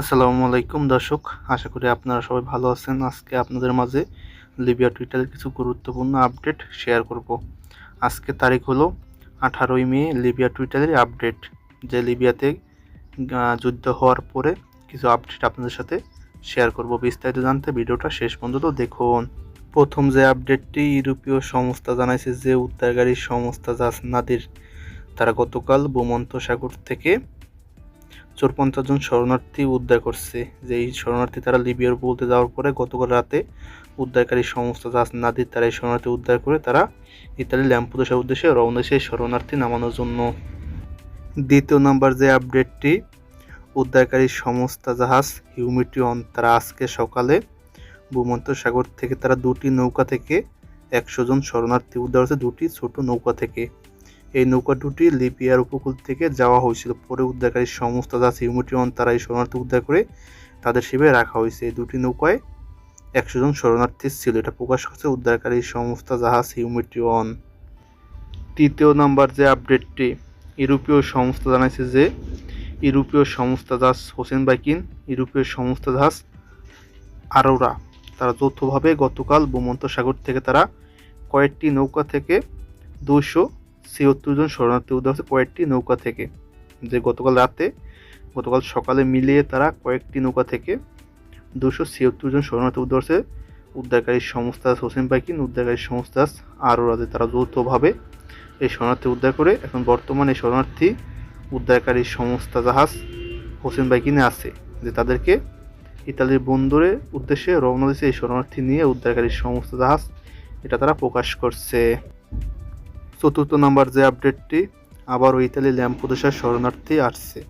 আসসালামু আলাইকুম দর্শক, আশা করি আপনারা সবাই ভালো আছেন। আজকে আপনাদের মাঝে লিবিয়া টুইটারের কিছু গুরুত্বপূর্ণ আপডেট শেয়ার করব। আজকে তারিখ হলো আঠারোই মে, লিবিয়া টুইটারের আপডেট। যে লিবিয়াতে যুদ্ধ হওয়ার পরে কিছু আপডেট আপনাদের সাথে শেয়ার করব। বিস্তারিত জানতে ভিডিওটা শেষ পর্যন্ত দেখুন। প্রথম যে আপডেটটি ইউরোপীয় সংস্থা জানাইছে যে উদ্ধারকারী সংস্থা জাসনাদির, তারা গতকাল ভূমন্ত সাগর থেকে চোরপঞ্চাশ জন শরণার্থী উদ্ধার করছে। যে এই শরণার্থী তারা লিবিয়ার বলতে যাওয়ার পরে গতকাল রাতে উদ্ধারকারী সংস্থা জাহাজ নাদির তারা এই শরণার্থী উদ্ধার করে তারা ইতালি ল্যাম্পুদোসার উদ্দেশ্যে রওনা সেই শরণার্থী নামানোর জন্য। দ্বিতীয় নাম্বার যে আপডেটটি, উদ্ধারকারী সংস্থা জাহাজ হিউমিটিয়ন তারা আজকে সকালে ভূমন্ত সাগর থেকে তারা দুটি নৌকা থেকে একশো জন শরণার্থী উদ্ধার হয়েছে, দুটি ছোট নৌকা থেকে। এই নৌকা দুটি লিপিয়ার উপকূল থেকে যাওয়া হয়েছিল। পরে উদ্ধারকারী সংস্থা জাহাজ হিউমিটিয়ন তারা এই শরণার্থী উদ্ধার করে তাদের শিবিরে রাখা হয়েছে। এই দুটি নৌকায় একশো জন শরণার্থী ছিল। এটা প্রকাশ করছে উদ্ধারকারী সংস্থা জাহাজ হিউমিটিয়ন তৃতীয় নাম্বার যে আপডেটটি, ইউরোপীয় সংস্থা জানাইছে যে ইউরোপীয় সংস্থা জাহাজ হোসেন বাইকিন, ইউরোপীয় সংস্থা জাহাজ আরোরা, তারা যৌথভাবে গতকাল ভূমন্ত সাগর থেকে তারা কয়েকটি নৌকা থেকে দুশো ছিয়াত্তর জন শরণার্থী উদ্ধার হচ্ছে কয়েকটি নৌকা থেকে। যে গতকাল রাতে, গতকাল সকালে মিলিয়ে তারা কয়েকটি নৌকা থেকে দুশো ছিয়াত্তর জন শরণার্থী উদ্ধার হচ্ছে উদ্ধারকারী সংস্থা হোসেন বাইকিন, উদ্ধারকারী সংস্থা আরও রাজে তারা যৌথভাবে এই শরণার্থী উদ্ধার করে এখন বর্তমানে শরণার্থী উদ্ধারকারী সংস্থা জাহাজ হোসেন বাইকিনে আছে, যে তাদেরকে ইতালির বন্দরে উদ্দেশ্যে রওনা দিয়েছে। এই শরণার্থী নিয়ে উদ্ধারকারী সংস্থা জাহাজ এটা তারা প্রকাশ করছে। চতুর্থ নাম্বার যে আপডেটটি, আবারও ইতালি ল্যাম্পোদেশার শরণার্থী আসছে,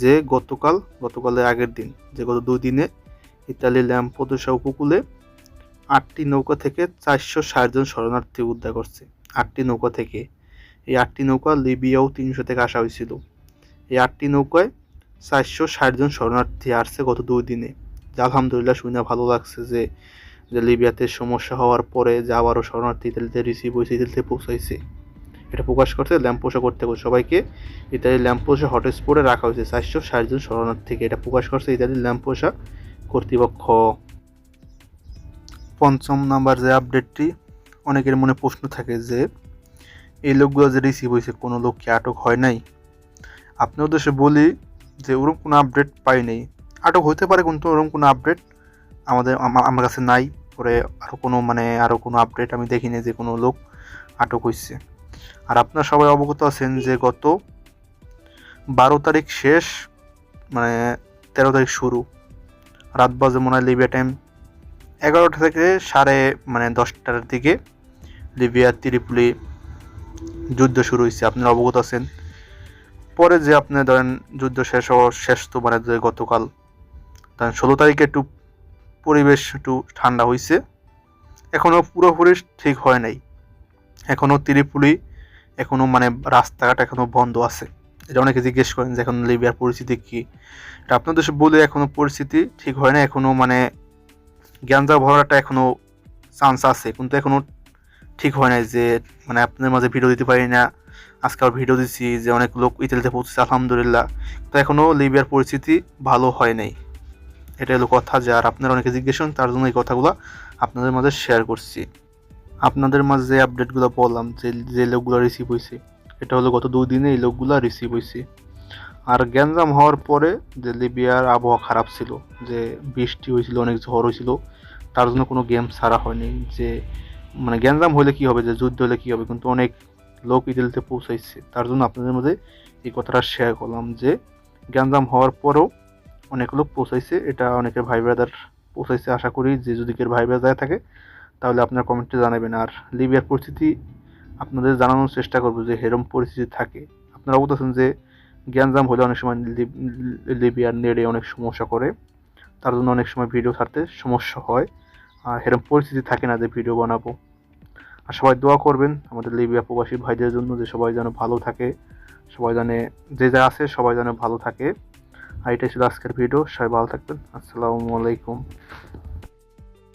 যে গতকাল, গতকালের আগের দিন, যে গত দুই দিনে ইতালি ল্যাম্পোদেশা উপকূলে আটটি নৌকা থেকে চারশো ষাট জন শরণার্থী উদ্ধার করছে। আটটি নৌকা থেকে। এই আটটি নৌকা লিবিয়াও তিনশো থেকে আসা হয়েছিল। এই আটটি নৌকায় চারশো ষাট জন শরণার্থী আসছে গত দুই দিনে। যা আলহামদুলিল্লাহ শুনে ভালো লাগছে যে যে লিবিয়াতে সমস্যা হওয়ার পরে যে আবারও শরণার্থী ইতালিতে রিসিভ হয়েছে, ইতালিতে পৌঁছাইছে। এটা প্রকাশ করছে ল্যাম্পোসা করতে হবে সবাইকে ইতালি ল্যাম্পোসা হটস্পটে রাখা হয়েছে। চারশো ষাট জন শরণার্থীকে এটা প্রকাশ করছে ইতালি ল্যাম্পোসা কর্তৃপক্ষ। পঞ্চম নাম্বার যে আপডেটটি অনেকের মনে প্রশ্ন থাকে যে, এই লোকগুলো যে রিসিভ হয়েছে, কোনো লোক কি আটক হয় নাই? আপনার উদ্দেশ্যে বলি যে ওরকম কোনো আপডেট পাই আটক হতে পারে কিন্তু ওরকম কোনো আপডেট আমাদের আমার কাছে নাই। পরে আরও কোনো মানে আরও কোনো আপডেট আমি দেখিনি যে কোনো লোক আটক হয়েছে আর আপনারা সবাই অবগত আছেন যে গত বারো তারিখ শেষ মানে তেরো তারিখ শুরু, রাত বাজে মনে হয় লিবিয়া টাইম এগারোটা থেকে সাড়ে মানে দশটার দিকে লিবিয়া ত্রিপুলি যুদ্ধ শুরু হয়েছে আপনারা অবগত আছেন। পরে যে আপনি ধরেন যুদ্ধ শেষ হওয়ার শেষ তো মানে গতকাল, ধরেন ষোলো তারিখে একটু পরিবেশ একটু ঠান্ডা হয়েছে এখনও পুরোপুরি ঠিক হয় নাই। এখনও ত্রিপুলি এখনও মানে রাস্তাঘাট এখনও বন্ধ আছে। এটা অনেকে জিজ্ঞেস করেন যে এখন লিবিয়ার পরিস্থিতি কী? এটা আপনাদের বলে এখনও পরিস্থিতি ঠিক হয় না এখনও মানে জ্ঞানজা ভরাটা এখনও চান্স আছে। কিন্তু এখনও ঠিক হয় নাই যে মানে আপনাদের মাঝে ভিডিও দিতে পারি না। আজকে ভিডিও দিচ্ছি যে অনেক লোক ইতালিতে পৌঁছেছে, আলহামদুলিল্লাহ। তো এখনও লিবিয়ার পরিস্থিতি ভালো হয় নাই। এটা হলো কথা যে আর আপনারা অনেকে জিজ্ঞেস করেন, তার জন্য এই কথাগুলো আপনাদের মাঝে শেয়ার করছি। আপনাদের মাঝে যে আপডেটগুলো বললাম, যে যে লোকগুলো রিসিভ হয়েছে এটা হলো গত দুই দিনে এই লোকগুলো রিসিভ হয়েছে আর গ্যাঞ্জাম হওয়ার পরে যে লিবিয়ার আবহাওয়া খারাপ ছিল, যে বৃষ্টি হয়েছিল অনেক ঝড় হয়েছিল তার জন্য কোনো গেম ছাড়া হয়নি। যে মানে গ্যাঞ্জাম হলে কি হবে, যে যুদ্ধ হলে কি হবে, কিন্তু অনেক লোক ইতালিতে পৌঁছাইছে। তার জন্য আপনাদের মধ্যে এই কথাটা শেয়ার করলাম যে, গ্যাঞ্জাম হওয়ার পরেও অনেক লোক পৌঁছাইছে, এটা অনেকের ভাই ব্রাদার পৌঁছাইছে আশা করি, যে যদি কেউ ভাই ব্রাদার থাকে, তাহলে আপনার কমেন্টে জানাবেন। আর লিবিয়ার পরিস্থিতি আপনাদের জানানোর চেষ্টা করব যে হেরম পরিস্থিতি থাকে। আপনারা বলতেছেন যে জ্ঞানজাম হলে অনেক সময় লিব- লিবিয়ার নেড়ে অনেক সমস্যা করে, তার জন্য অনেক সময় ভিডিও ছাড়তে সমস্যা হয়। আর এরকম পরিস্থিতি থাকে না যে ভিডিও বানাবো। আর সবাই দোয়া করবেন আমাদের লিবিয়া প্রবাসী ভাইদের জন্য যে সবাই যেন ভালো থাকে, সবাই জানে যে যা আছে সবাই যেন ভালো থাকে। আর এটাই ছিল আজকের ভিডিও সবাই ভালো থাকবেন আসসালামু আলাইকুম